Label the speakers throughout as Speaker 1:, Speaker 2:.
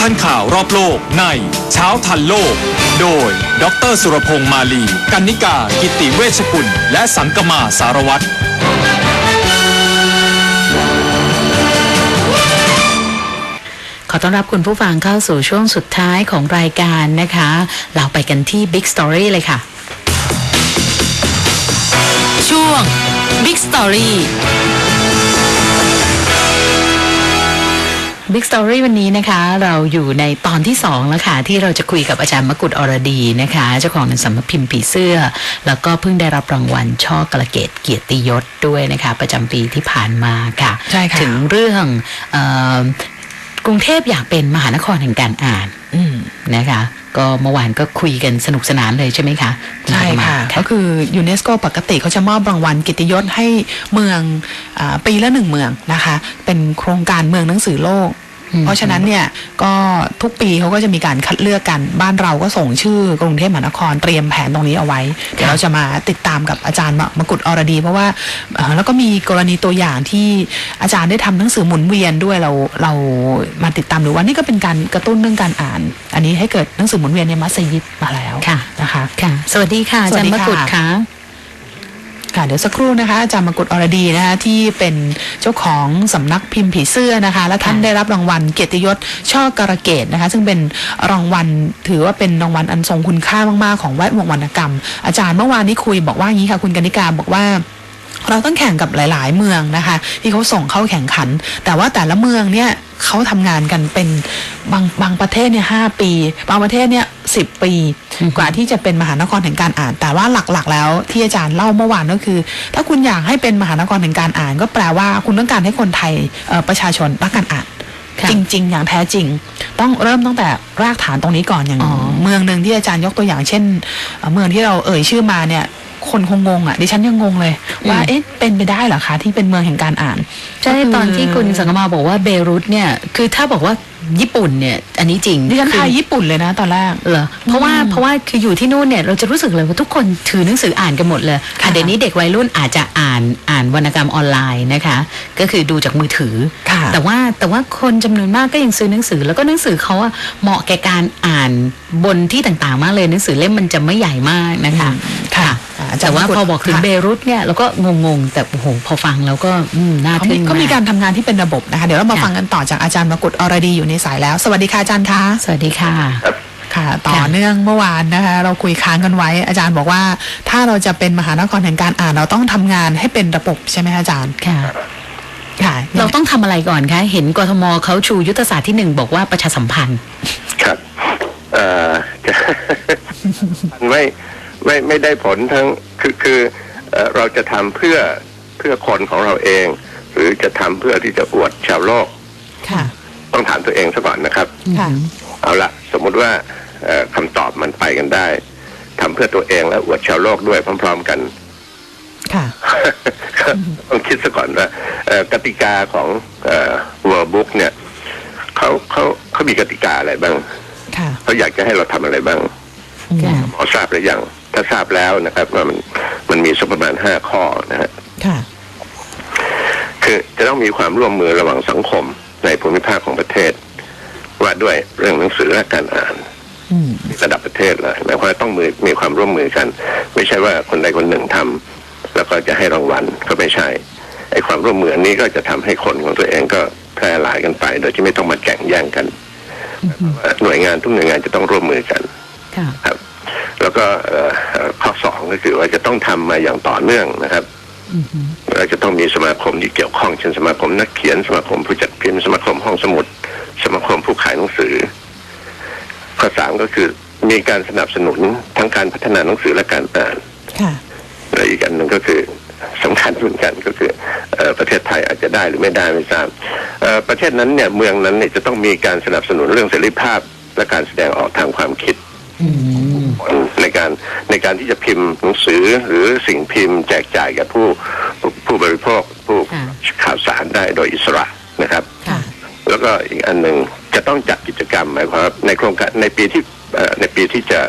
Speaker 1: ทันข่าวรอบโลกในเช้าทันโลก โดย ดรสุรพงษ์มาลี กันนิกา กิติเวชกุล และสังกมาสารวัตร
Speaker 2: ขอต้อนรับคุณผู้ฟังเข้าสู่ช่วงสุดท้ายของรายการนะคะ เราไปกันที่ Big Story เลยค่ะ ช่วง Big Story Big Story วันนี้นะคะ เราอยู่ในตอนที่สองแล้วค่ะ ที่เราจะคุยกับอาจารย์มกุฎอรดีนะคะ เจ้าของหนังสือพิมพ์ผีเสื้อ แล้วก็เพิ่งได้รับรางวัลช่อกระเกตเกียรติยศด้วยนะคะ ประจำปีที่ผ่านมาค่ะ
Speaker 3: ใช่ค่ะ
Speaker 2: ถึงเรื่องเออกรุงเทพอยากเป็นมหานครแห่งการอ่าน
Speaker 3: อืม
Speaker 2: นะคะ ก็เมื่อวานก็คุยกันสนุกสนานเลยใช่ไหมคะ
Speaker 3: ใช่ค่ะ
Speaker 2: ณ
Speaker 3: ก็คือยูเนสโกปกติเขาจะมอบรางวัลกิตติยศให้เมืองอาปีละหนึ่งเมืองนะคะ เป็นโครงการเมืองหนังสือโลก
Speaker 2: อืม
Speaker 3: เพราะฉะนั้นเนี่ยก็ทุกปีเขาก็จะมีการคัดเลือกกันบ้านเราก็ส่งชื่อกรุงเทพมหานครเตรียมแผนตรงนี้เอาไว้เดี๋ยวเราจะมาติดตามกับอาจารย์มมกุฎอรดี เพราะว่าเอ่อแล้วก็มีกรณีตัวอย่างที่อาจารย์ได้ทำหนังสือหมุนเวียนด้วยเราเรามาติดตามดูว่านี่ก็เป็นการกระตุ้นเรื่องการอ่าน อันนี้ให้เกิดหนังสือหมุนเวียนในมัสยิดมาแล้ว
Speaker 2: ค่ะ
Speaker 3: นะคะ
Speaker 2: ค่ะ สวัสดีค่ะอา
Speaker 3: สวั
Speaker 2: จาร
Speaker 3: สดี
Speaker 2: ย์ม
Speaker 3: ค่ะ
Speaker 2: กุฎค่ะ
Speaker 3: ค่ะเดี๋ยวสักครู่นะคะอาจารย์มกุฎอรดีนะคะที่เป็นเจ้าของสำนักพิมพ์ผีเสื้อนะคะ และท่านได้รับรางวัลเกียรติยศช่อการะเกตนะคะ ซึ่งเป็นรางวัลถือว่าเป็นรางวัลอันทรงคุณค่ามากๆของแวดวงวรรณกรรม อาจารย์เมื่อวานนี้คุยบอกว่าอย่างนี้ค่ะคุณกนิการบอกว่าเราต้องแข่งกับหลาย ๆ เมืองนะคะ ที่เขาส่งเข้าแข่งขัน แต่ว่าแต่ละเมืองเนี่ยเขาทำงานกันเป็นบางบางประเทศเนี่ยห้าปี บางประเทศเนี่ยสิบปี กว่าที่จะเป็นมหานครแห่งการอ่าน แต่ว่าหลักๆ แล้วที่อาจารย์เล่าเมื่อวานก็คือ ถ้าคุณอยากให้เป็นมหานครแห่งการอ่าน ก็แปลว่าคุณต้องการให้คนไทยเอ่อประชาชนรักการอ่าน
Speaker 2: ค่ะ
Speaker 3: จริง ๆ อย่างแท้จริง ต้องเริ่มตั้งแต่รากฐานตรงนี้ก่อนอย่าง
Speaker 2: อ๋อ
Speaker 3: เมืองหนึ่งที่อาจารย์ยกตัวอย่างเช่นเอ่อเมืองที่เราเอ่ยชื่อมาเนี่ยคนคงงงอะดิฉันยังงงเลย ว่า
Speaker 2: อืม
Speaker 3: เอ๊ะเป็นไปได้เหรอคะที่เป็นเมืองแห่งการอ่าน
Speaker 2: ใช่
Speaker 3: ก็คือ
Speaker 2: ตอนที่คุณสังกมาบอกว่าเบรุตเนี่ยคือถ้าบอกว่า ญี่ปุ่นเนี่ย อันนี้จริง
Speaker 3: ดิฉัน
Speaker 2: คือ
Speaker 3: ทายญี่ปุ่นเลยนะตอนแรก
Speaker 2: เหรอเพราะว่า
Speaker 3: อืม
Speaker 2: เพราะว่าคืออยู่ที่นู่นเนี่ยเราจะรู้สึกเลยว่าทุกคนถือหนังสืออ่านกันหมดเลย
Speaker 3: ค่ะ
Speaker 2: อะเดี๋ยวนี้เด็กวัยรุ่นอาจจะอ่านอ่านวรรณกรรมออนไลน์นะคะ ก็คือดูจากมือถือ
Speaker 3: ค่ะ
Speaker 2: แต่ว่าแต่ว่าคนจำนวนมากก็ยังซื้อหนังสือ แล้วก็หนังสือเขาอะเหมาะแก่การอ่านบนที่ต่างๆ มากเลยหนังสือเล่มมันจะไม่ใหญ่มากนะคะ
Speaker 3: ค่ะอ่าอาจาร
Speaker 2: แต่
Speaker 3: ย์
Speaker 2: ว่า
Speaker 3: พูด
Speaker 2: พอบอกถึง
Speaker 3: ค่ะ
Speaker 2: เบรุตเนี่ยเราก็งงๆ แต่โอ้โหพอฟังแล้วก็อืมน่า
Speaker 3: เขา
Speaker 2: ทึ่
Speaker 3: มี
Speaker 2: ง
Speaker 3: เขามี
Speaker 2: มาก
Speaker 3: การทำงานที่เป็นระบบนะคะเดี๋ยวเรามา
Speaker 2: ค่ะ
Speaker 3: ฟังกันต่อจากอาจารย์มกุฎอรดีอยู่ในสายแล้ว สวัสดีค่ะอาจารย์คะ
Speaker 2: สวัสดีค่ะ
Speaker 3: ค่ะ ต่อ
Speaker 2: ค่ะ
Speaker 3: เนื่องเมื่อวานนะคะ เราคุยค้างกันไว้ อาจารย์บอกว่า ถ้าเราจะเป็นมหานครแห่งการอ่านเราต้องทำงานให้เป็นระบบใช่ไหมคะอาจารย์
Speaker 2: ค่ะ
Speaker 3: ค่ะ
Speaker 2: เราต้องทำอะไรก่อนคะเห็นกทมเขาชูยุทธศาสตร์ที่หนึ่งบอกว่าประชาสัมพันธ์
Speaker 4: ครับเอ่อจะไม่ไม่ไม่ได้ผลทั้งคือคือเอ่อเราจะทำเพื่อเพื่อคนของเราเอง หรือจะทำเพื่อที่จะอวดชาวโลก
Speaker 3: ค่ะ
Speaker 4: ต้องถามตัวเองซะก่อนนะครับ
Speaker 3: ค่ะ
Speaker 4: เอาละสมมุติว่าเอ่อคำตอบมันไปกันได้ทำเพื่อตัวเองและอวดชาวโลกด้วยพร้อม ๆ กัน
Speaker 3: ค่ะ
Speaker 4: ต้องคิดซะก่อนว่าเอ่อกติกาของเอ่อ World Book เนี่ยเขาเขาเขามีกติกาอะไรบ้าง
Speaker 3: ค่ะ
Speaker 4: เขาอยากจะให้เราทำอะไรบ้าง
Speaker 2: ค่ะ
Speaker 4: หมอทราบหรือยังถ้าทราบแล้วนะครับว่ามันมันมีสักประมาณห้าข้อนะฮะ
Speaker 3: ค่ะ
Speaker 4: คือจะต้องมีความร่วมมือระหว่างสังคม ในภูมิภาคของประเทศ ว่าด้วยเรื่องหนังสือและการอ่าน
Speaker 3: อืม
Speaker 4: ระดับประเทศเลยหมายความว่าต้องมือมีความร่วมมือกัน ไม่ใช่ว่าคนใดคนหนึ่งทำแล้วก็จะให้รางวัลก็ไม่ใช่ไอ้ความร่วมมืออันนี้ก็จะทำให้คนของตัวเองก็แพร่หลายกันไป โดยที่ไม่ต้องมาแข่งแย่งกันหน่วยงานทุกหน่วยงานจะต้องร่วมมือกัน
Speaker 2: ค่ะ
Speaker 4: ครับ แล้วก็เอ่อเอ่อข้อสองก็คือว่าจะต้องทำมาอย่างต่อเนื่องนะครับ เราจะต้องมีสมาคมที่เกี่ยวข้องเช่นสมาคมนักเขียนสมาคมผู้จัดพิมพ์สมาคมห้องสมุด สมาคมผู้ขายหนังสือ ข้อสามก็คือมีการสนับสนุนทั้งการพัฒนาหนังสือและการอ่าน
Speaker 3: ค่ะ
Speaker 4: และอีกอันหนึ่งก็คือสำคัญเหมือนกันก็คือเอ่อประเทศไทยอาจจะได้หรือไม่ได้ไม่ทราบเอ่อประเทศนั้นเนี่ยเมืองนั้นเนี่ยจะต้องมีการสนับสนุนเรื่องเสรีภาพและการแสดงออกทางความคิด
Speaker 2: อืม
Speaker 4: ในการในการที่จะพิมพ์หนังสือหรือสิ่งพิมพ์แจกจ่ายแก่ผู้ ผู้ผู้บริโภคผู้
Speaker 2: ค่ะ
Speaker 4: ข่าวสารได้โดยอิสระนะครับ
Speaker 3: ค่ะ
Speaker 4: แล้วก็อีกอันหนึ่งจะต้องจัดกิจกรรมหมายความว่าในโครงการในปีที่เอ่อในปีที่จะ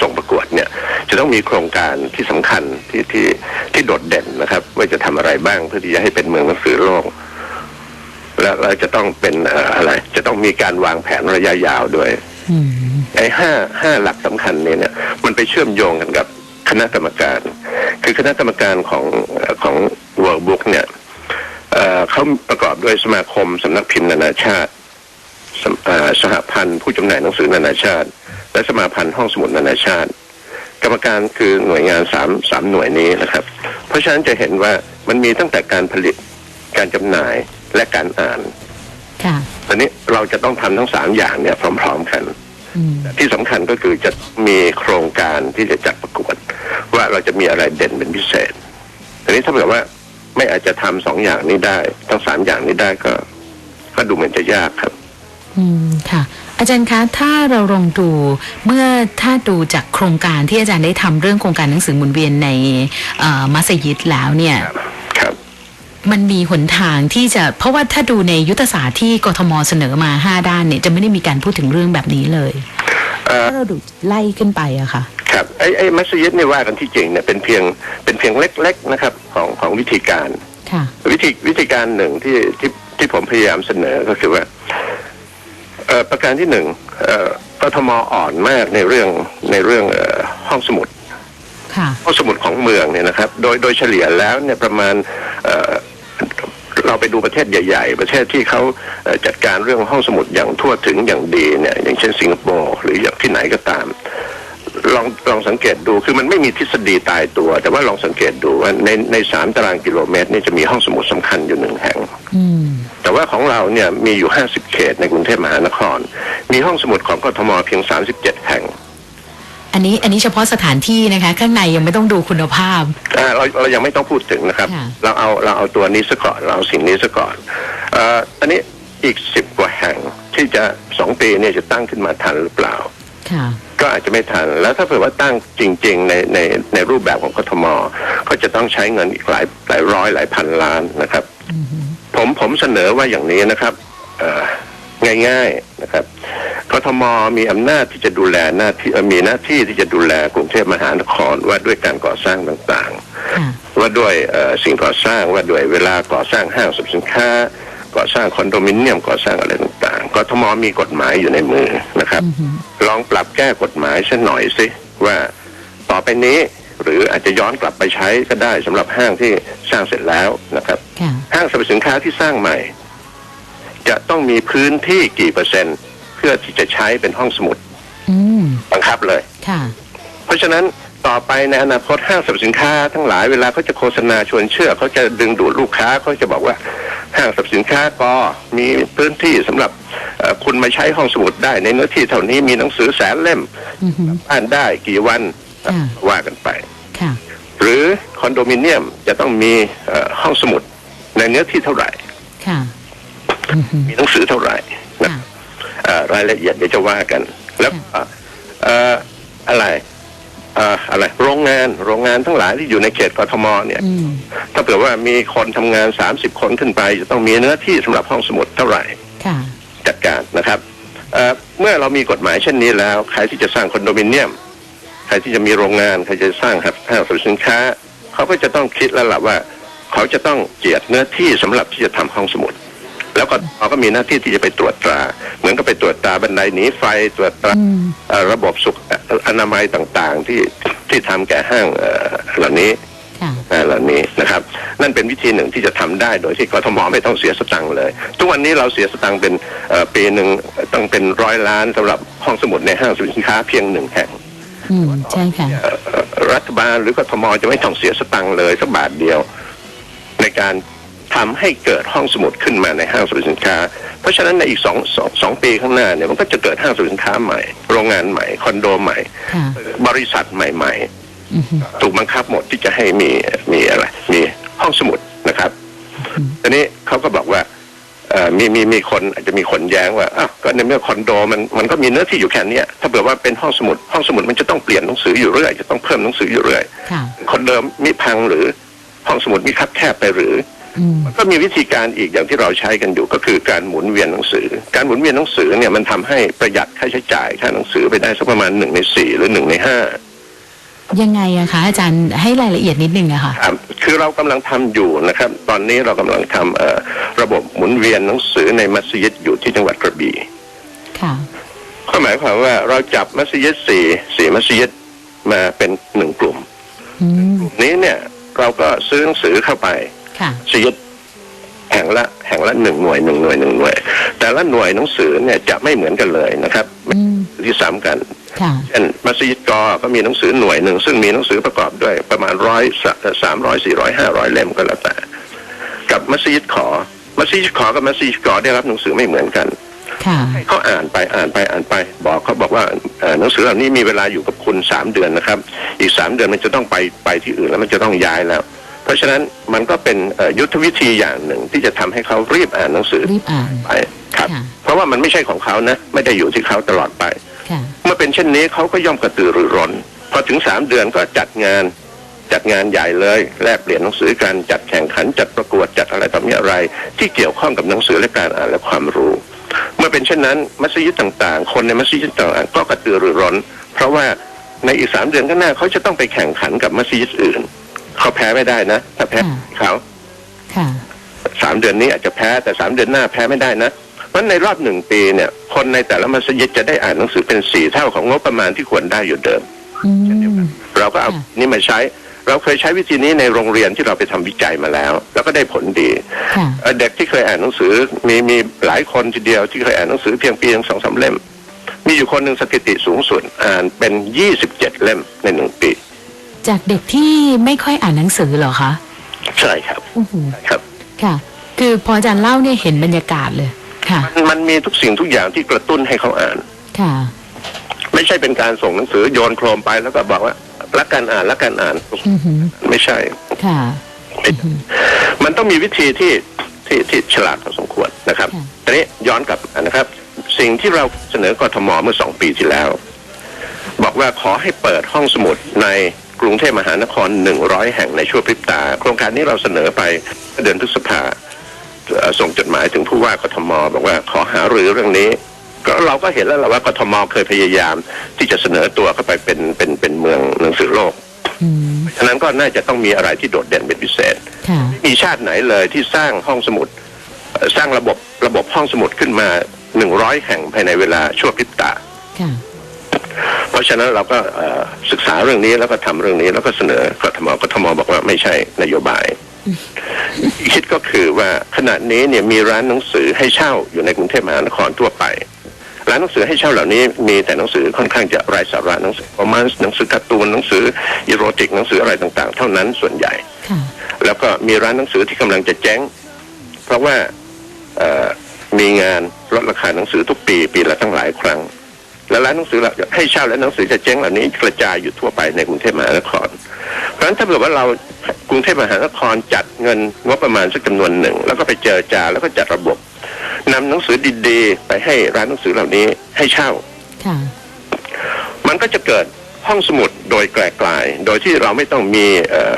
Speaker 4: ส่งประกวดเนี่ย จะต้องมีโครงการที่สำคัญที่ที่ที่โดดเด่นนะครับ ว่าจะทำอะไรบ้างเพื่อที่จะให้เป็นเมืองหนังสือโลกแล้วเราจะต้องเป็นเอ่ออะไร จะต้องมีการวางแผนระยะยาวด้วย
Speaker 2: อืม
Speaker 4: ไอ้ห้าห้าหลักสำคัญเนี่ยเนี่ย มันไปเชื่อมโยงกันกับ คณะกรรมการ คือคณะกรรมการของเอ่อของ World Book เนี่ยเอ่อเขาประกอบด้วยสมาคมสำนักพิมพ์นานาชาติสมเอ่อสหพันธ์ผู้จำหน่ายหนังสือนานาชาติ และสมาพันธ์ห้องสมุดนานาชาติ กรรมการคือหน่วยงานสามสามหน่วยนี้นะครับ เพราะฉะนั้นจะเห็นว่ามันมีตั้งแต่การผลิตการจำหน่ายและการอ่าน
Speaker 2: ค่ะ
Speaker 4: ตอนนี้เราจะต้องทำทั้งสามอย่างเนี่ยพร้อม ๆ กัน
Speaker 2: อืม
Speaker 4: ที่สำคัญก็คือจะมีโครงการที่จะจัดประกวด ว่าเราจะมีอะไรเด่นเป็นพิเศษทีนี้ถ้าเกิดว่าไม่อาจจะทำสองอย่างนี้ได้ทั้งสามอย่างนี้ได้ก็ ก็ดูเหมือนจะยากครับ
Speaker 2: อืมค่ะ อาจารย์คะถ้าเราลองดูเมื่อถ้าดูจากโครงการที่อาจารย์ได้ทำเรื่องโครงการหนังสือหมุนเวียนในเอ่อมัสยิดแล้วเนี่ย
Speaker 4: ครับ
Speaker 2: มันมีหนทางที่จะเพราะว่าถ้าดูในยุทธศาสตร์ที่กทมเสนอมาห้าด้านเนี่ยจะไม่ได้มีการพูดถึงเรื่องแบบนี้เลย
Speaker 4: เอ่อ
Speaker 2: ถ้าเราดูไล่ขึ้นไปอะค่ะ
Speaker 4: ครับไอ้ไอ้มัสยิดเนี่ยว่ากันที่จริงเนี่ยเป็นเพียงเป็นเพียงเล็ก ๆนะครับ ของของวิธีการ
Speaker 2: ค่ะ
Speaker 4: วิธีวิธีการหนึ่งที่ที่ที่ผมพยายามเสนอก็คือว่าเอ่อประการที่หนึ่งเอ่อกทมอ่อนมากในเรื่องในเรื่องเอ่อห้องสมุด
Speaker 2: ค่ะ
Speaker 4: ห้องสมุดของเมืองเนี่ยนะครับ โดยโดยเฉลี่ยแล้วเนี่ยประมาณเอ่อเราไปดูประเทศใหญ่ ๆ ประเทศที่เขาเอ่อจัดการเรื่องห้องสมุดอย่างทั่วถึงอย่างดีเนี่ย อย่างเช่นสิงคโปร์หรืออย่างที่ไหนก็ตาม ลองลองสังเกตดูคือมันไม่มีทฤษฎีตายตัว แต่ว่าลองสังเกตดูว่าในในสามตารางกิโลเมตรนี่จะมีห้องสมุดสำคัญอยู่หนึ่งแห่ง
Speaker 2: อืม
Speaker 4: แต่ว่าของเราเนี่ยมีอยู่50เขตในกรุงเทพมหานคร มีห้องสมุดของกทมเพียง37แห่ง
Speaker 2: อันนี้อันนี้เฉพาะสถานที่นะคะ ข้างในยังไม่ต้องดูคุณภาพ
Speaker 4: อ่าเราเรายังไม่ต้องพูดถึงนะครับ
Speaker 2: ค่ะ
Speaker 4: เราเอาเราเอาตัวนี้ซะก่อนเราเอาสิ่งนี้ซะก่อนเอ่ออันนี้อีกสิบกว่าแห่งที่จะสองปีเนี่ยจะตั้งขึ้นมาทันหรือเปล่า
Speaker 2: ค่ะ
Speaker 4: ก็อาจจะไม่ทัน แล้วถ้าเผื่อว่าตั้งจริง ๆ ในในในรูปแบบของกทม ก็จะต้องใช้เงินอีกหลายหลายร้อยหลายพันล้านนะครับ ผมผมเสนอว่าอย่างนี้นะครับเอ่อง่ายๆนะครับกทมมีอำนาจที่จะดูแลหน้าที่เอ่อมีหน้าที่ที่จะดูแลกรุงเทพมหานครว่าด้วยการก่อสร้างต่างๆ
Speaker 2: ค่ะ
Speaker 4: ว่าด้วยเอ่อสิ่งก่อสร้างว่าด้วยเวลาก่อสร้างห้างสรรพสินค้า ก่อสร้างคอนโดมิเนียมก่อสร้างอะไรต่างๆกทมมีกฎหมายอยู่ในมือนะครับ ลองปรับแก้กฎหมายสักหน่อยสิว่าต่อไปนี้หรืออาจจะย้อนกลับไปใช้ก็ได้สำหรับห้างที่สร้างเสร็จแล้วนะครับ
Speaker 2: ค่ะ
Speaker 4: ห้างสรรพสินค้าที่สร้างใหม่ จะต้องมีพื้นที่กี่เปอร์เซ็นต์ เพื่อที่จะใช้เป็นห้องสมุด
Speaker 2: อืม
Speaker 4: บังคับเลย
Speaker 2: ค่ะ
Speaker 4: เพราะฉะนั้นต่อไปในอนาคตห้างสรรพสินค้าทั้งหลายเวลาเขาจะโฆษณาชวนเชื่อเขาจะดึงดูดลูกค้าเขาจะบอกว่า ห้างสรรพสินค้าก็มีพื้นที่สำหรับเอ่อคุณมาใช้ห้องสมุดได้ ในเนื้อที่เท่านี้มีหนังสือแสนเล่ม
Speaker 2: อือหือ
Speaker 4: อ่านได้กี่วัน
Speaker 2: ค่ะ
Speaker 4: ว่ากันไป
Speaker 2: ค่ะ
Speaker 4: หรือคอนโดมิเนียมจะต้องมีเอ่อห้องสมุดในเนื้อที่เท่าไหร่
Speaker 2: ค่ะอือหือ
Speaker 4: มีหนังสือเท่าไหร่นะ
Speaker 2: ค่ะ
Speaker 4: เอ่อรายละเอียดเดี๋ยวจะว่ากัน แล้วเอ่อเอ่ออะไรเอ่ออะไรโรงงานโรงงานทั้งหลายที่อยู่ในเขตกทมเนี่ย
Speaker 2: อืม
Speaker 4: ถ้าเผื่อว่ามีคนทำงาน30คนขึ้นไป จะต้องมีเนื้อที่สำหรับห้องสมุดเท่าไหร่
Speaker 2: ค่ะ
Speaker 4: จัดการนะครับเอ่อเมื่อเรามีกฎหมายเช่นนี้แล้ว ใครที่จะสร้างคอนโดมิเนียม ใครที่จะมีโรงงาน ใครจะสร้างห้างสรรพสินค้า เขาก็จะต้องคิดแล้วล่ะว่า เขาจะต้องเจียดเนื้อที่สำหรับที่จะทำห้องสมุด แล้วก็เขาก็มีหน้าที่ที่จะไปตรวจตรา เหมือนกับไปตรวจตราบันไดหนีไฟตรวจตรา
Speaker 2: อืม
Speaker 4: เอ่อระบบสุขเอ่ออนามัยต่างๆ ที่ที่ทำแก่ห้างเอ่อเหล่านี้
Speaker 2: ค่ะ
Speaker 4: อ่าเหล่านี้นะครับ นั่นเป็นวิธีหนึ่งที่จะทำได้โดยที่กทมไม่ต้องเสียสตังค์เลย ทุกวันนี้เราเสียสตังค์เป็นเอ่อปีหนึ่งต้องเป็นร้อยล้านสำหรับห้องสมุดในห้างสรรพสินค้าเพียงหนึ่งแห่ง
Speaker 2: อืมใช่ค่ะ
Speaker 4: เอ่อเอ่อรัฐบาลหรือกทมจะไม่ต้องเสียสตังค์เลยสักบาทเดียว ในการ ทำให้เกิดห้องสมุดขึ้นมาในห้างสรรพสินค้า เพราะฉะนั้นในอีกสองสองสองปีข้างหน้าเนี่ยมันก็จะเกิดห้างสรรพสินค้าใหม่ โรงงานใหม่ คอนโดใหม่
Speaker 2: ค่ะ
Speaker 4: บริษัทใหม่ๆ
Speaker 2: อือหือ
Speaker 4: ถูกบังคับหมดที่จะให้มีมีอะไรมีห้องสมุดนะครับทีนี้เขาก็บอกว่าเอ่อมีมีมีคนอาจจะมีคนแย้งว่าอ้าวก็ในเมื่อคอนโดมันมันก็มีเนื้อที่อยู่แค่เนี้ยถ้าเผื่อว่าเป็นห้องสมุด ห้องสมุดมันจะต้องเปลี่ยนหนังสืออยู่เรื่อยจะต้องเพิ่มหนังสืออยู่เรื่อย
Speaker 2: ค่ะ
Speaker 4: คนเดิมมีพังหรือห้องสมุดมีคับแคบไปหรือ
Speaker 2: อืม
Speaker 4: ก็มีวิธีการอีกอย่างที่เราใช้กันอยู่ก็คือการหมุนเวียนหนังสือ การหมุนเวียนหนังสือเนี่ยมันทำให้ประหยัดค่าใช้จ่ายค่าหนังสือไปได้สักประมาณหนึ่งในสี่หรือหนึ่งในห้า
Speaker 2: ยังไงอะคะอาจารย์ให้รายละเอียดนิดนึงอะค่ะ
Speaker 4: ครับคือเรากำลังทำอยู่นะครับ ตอนนี้เรากำลังทำเอ่อระบบหมุนเวียนหนังสือในมัสยิดอยู่ที่จังหวัดกระบี่
Speaker 2: ค่ะ
Speaker 4: ก็หมายความว่าเราจับมัสยิดสี่สี่มัสยิดมาเป็นหนึ่งกลุ่ม
Speaker 2: อืม
Speaker 4: นี้เนี่ยเราก็ซื้อหนังสือเข้าไป
Speaker 2: ค่ะ
Speaker 4: มัสยิดแห่งละแห่งละหนึ่งหน่วยหนึ่งหน่วยหนึ่งหน่วย แต่ละหน่วยหนังสือเนี่ยจะไม่เหมือนกันเลยนะครับ
Speaker 2: อืม
Speaker 4: ที่ซ้ำกัน
Speaker 2: ค่ะ
Speaker 4: เช่นมัสยิดกอก็มีหนังสือหน่วยหนึ่งซึ่งมีหนังสือประกอบด้วยประมาณร้อยสามร้อยสี่ร้อยห้าร้อยเล่มก็แล้วแต่ กับมัสยิดขอมัสยิดขอกับมัสยิดกอได้รับหนังสือไม่เหมือนกัน
Speaker 2: ค่ะ
Speaker 4: ให้เขาอ่านไปอ่านไปอ่านไป บอกเขาบอกว่าเอ่อหนังสือเหล่านี้มีเวลาอยู่กับคุณสามเดือนนะครับ อีกสามเดือนมันจะต้องไปไปที่อื่นแล้วมันจะต้องย้ายแล้ว เพราะฉะนั้นมันก็เป็นเอ่อยุทธวิธีอย่างหนึ่งที่จะทำให้เขารีบอ่านหนังสือ
Speaker 2: รีบอ่าน
Speaker 4: ไปครับ
Speaker 2: ค่ะ
Speaker 4: เพราะว่ามันไม่ใช่ของเขานะไม่ได้อยู่ที่เขาตลอดไป
Speaker 2: ค่ะ
Speaker 4: เมื่อเป็นเช่นนี้เขาก็ย่อมกระตือรือร้นพอถึงสามเดือนก็จัดงานจัดงานใหญ่เลยแลกเปลี่ยนหนังสือกันจัดแข่งขันจัดประกวดจัดอะไรต่อมีอะไร ที่เกี่ยวข้องกับหนังสือและการอ่านและความรู้ เมื่อเป็นเช่นนั้น มัสยิดต่างๆ คนในมัสยิดต่างๆก็กระตือรือร้น เพราะว่าในอีกสามเดือนข้างหน้าเขาจะต้องไปแข่งขันกับมัสยิดอื่น เขาแพ้ไม่ได้นะถ้าแพ้
Speaker 2: ค่ะ
Speaker 4: เขา
Speaker 2: ค่ะ
Speaker 4: สามเดือนนี้อาจจะแพ้แต่สามเดือนหน้าแพ้ไม่ได้นะเพราะในรอบหนึ่งปีเนี่ย คนในแต่ละมัสยิดจะได้อ่านหนังสือเป็นสี่เท่าของงบประมาณที่ควรได้อยู่เดิม
Speaker 2: อืม
Speaker 4: เราก็เอา
Speaker 2: ค่ะ
Speaker 4: นี่มาใช้ เราเคยใช้วิธีนี้ในโรงเรียนที่เราไปทำวิจัยมาแล้ว แล้วก็ได้ผลดี
Speaker 2: ค่ะ
Speaker 4: เอ่อเด็กที่เคยอ่านหนังสือมีมีหลายคนทีเดียวที่เคยอ่านหนังสือเพียงปีสองสามเล่ม มีอยู่คนหนึ่งสถิติสูงสุดอ่านเป็นยี่สิบเจ็ดเล่มในหนึ่งปี
Speaker 2: จากเด็กที่ไม่ค่อยอ่านหนังสือเหรอคะ
Speaker 4: ใช่ครับ
Speaker 2: อือหือ
Speaker 4: ครับ
Speaker 2: ค่ะ คือพออาจารย์เล่าเนี่ยเห็นบรรยากาศเลย ค่ะ
Speaker 4: มันมันมีทุกสิ่งทุกอย่างที่กระตุ้นให้เขาอ่าน
Speaker 2: ค่ะ
Speaker 4: ไม่ใช่เป็นการส่งหนังสือโยนโครมไปแล้วก็บอกว่ารักการอ่านรักการอ่าน
Speaker 2: อือหือ
Speaker 4: ไม่ใช่
Speaker 2: ค่ะ
Speaker 4: ไม่มันต้องมีวิธีที่ที่ที่ฉลาดพอสมควรนะครับ
Speaker 2: ค่ะ
Speaker 4: ทีนี้ย้อนกลับนะครับ สิ่งที่เราเสนอกทมเมื่อสองปีที่แล้ว บอกว่าขอให้เปิดห้องสมุดใน กรุงเทพมหานครหนึ่งร้อยแห่งในชั่วพริบตา โครงการนี้เราเสนอไปเดือนพฤษภาเอ่อส่งจดหมายถึงผู้ว่ากทมบอกว่าขอหารือเรื่องนี้ ก็เราก็เห็นแล้วแหละว่ากทมเคยพยายาม ที่จะเสนอตัวเข้าไปเป็นเป็นเป็นเมืองหนังสือโลก
Speaker 2: อืม
Speaker 4: ฉะนั้นก็น่าจะต้องมีอะไรที่โดดเด่นเป็นพิเศษ
Speaker 2: ค่ะ
Speaker 4: มีชาติไหนเลยที่สร้างห้องสมุดเอ่อสร้างระบบระบบห้องสมุดขึ้นมาหนึ่งร้อยแห่งภายในเวลาชั่วพริบตา
Speaker 2: ค่ะ
Speaker 4: เพราะฉะนั้นเราก็เอ่อศึกษาเรื่องนี้แล้วก็ทำเรื่องนี้แล้วก็เสนอกทมกทมบอกว่าไม่ใช่นโยบายอีกคิดก็คือว่าขณะนี้เนี่ยมีร้านหนังสือให้เช่าอยู่ในกรุงเทพมหานครทั่วไป ร้านหนังสือให้เช่าเหล่านี้มีแต่หนังสือค่อนข้างจะไร้สาระหนังสือประมาณหนังสือการ์ตูนหนังสืออีโรติกหนังสืออะไรต่างๆ เท่านั้นส่วนใหญ่
Speaker 2: ค่ะ
Speaker 4: แล้วก็มีร้านหนังสือที่กำลังจะแจ้ง เพราะว่าเอ่อมีงานลดราคาหนังสือทุกปีปีละตั้งหลายครั้ง และร้านหนังสือเหล่าให้เช่าและหนังสือจะเจ๊งเหล่านี้กระจายอยู่ทั่วไปในกรุงเทพมหานคร เพราะฉะนั้นถ้าเกิดว่าเรากรุงเทพมหานครจัดเงินงบประมาณสักจำนวนหนึ่ง แล้วก็ไปเจรจาแล้วก็จัดระบบนำหนังสือดีๆไปให้ร้านหนังสือเหล่านี้ให้เช่า
Speaker 2: ค่ะ
Speaker 4: มันก็จะเกิดห้องสมุดโดยแกลกลาย โดยที่เราไม่ต้องมีเอ่อ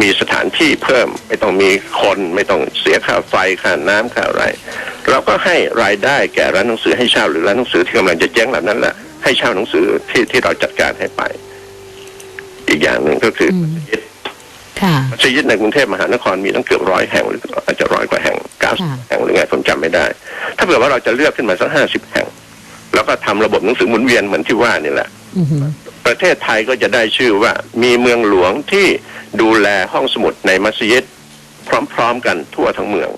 Speaker 4: มีสถานที่เพิ่ม ไม่ต้องมีคนไม่ต้องเสียค่าไฟค่าน้ำค่าอะไร เราก็ให้รายได้แก่ร้านหนังสือให้เช่าหรือร้านหนังสือที่กำลังจะเจ๊งเหล่านั้นแหละให้เช่าหนังสือที่ที่เราจัดการให้ไป อีกอย่างหนึ่งก็คืออ
Speaker 2: ม
Speaker 4: มัสยิด
Speaker 2: ค่ะ
Speaker 4: มัสยิดในกรุงเทพมหานครมีตั้งเกือบร้อยแห่งหรืออาจจะร้อยกว่าแห่งเก้าสิบ
Speaker 2: ค่ะ
Speaker 4: แห่งหรือไงผมจำไม่ได้ ถ้าเผื่อว่าเราจะเลือกขึ้นมาสักห้าสิบแห่ง แล้วก็ทำระบบหนังสือหมุนเวียนเหมือนที่ว่านี่แหละ
Speaker 2: อือหือ
Speaker 4: ประเทศไทยก็จะได้ชื่อว่ามีเมืองหลวงที่ ดูแลห้องสมุดในมัสยิดพร้อมๆกันทั่วทั้งเมือง